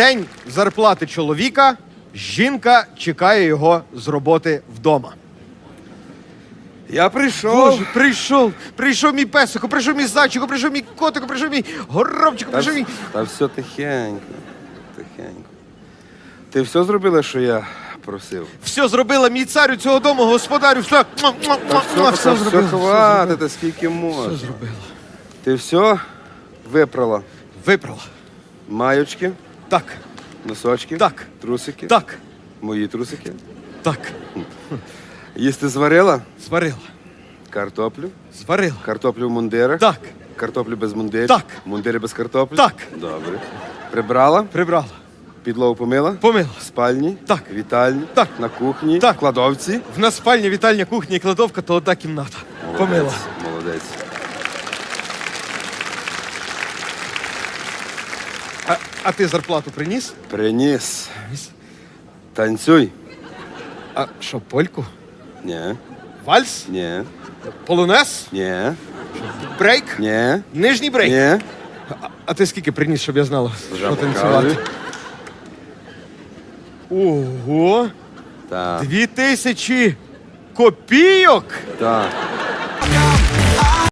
день зарплати чоловіка жінка чекає його з роботи вдома. Я прийшов. Боже, прийшов, прийшов мій песику, прийшов мій зайчику, прийшов мій котику, прийшов мій горобчику, Та, прийшов мій. та все тихенько. Тихенько. Ти все зробила, що я просив? Все зробила мій царю цього дому, господарю, все, муа, муа, Та муа, все, муа, все все, зробила. хватить, скільки можна. Все зробила. Ти все випрала? Виправила. Маючки, Так, носочки, Так. трусики, так, мої трусики. так. Їсти зварила? Зварила, Картоплю. зварила. Картоплю в мундирах. Так, Картоплю без мундирів. Так. Мундири без картоплі. Так. Добре. Прибрала, прибрала, підлогу помила. помила. В спальні, Так. вітальні, Так. на кухні, Так. кладовці. В нас спальня, вітальня, кухня і кладовка, то одна кімната. Помила. Молодець. А, а ти зарплату приніс? Приніс. Танцюй. А що, польку? Ні, Вальс? ні, Полонез? ні, Брейк? ні, Нижній брейк? ні. А, а ти скільки приніс, щоб я знала, Вже що танцювати? Ого! Так, Дві тисячі копійок! так.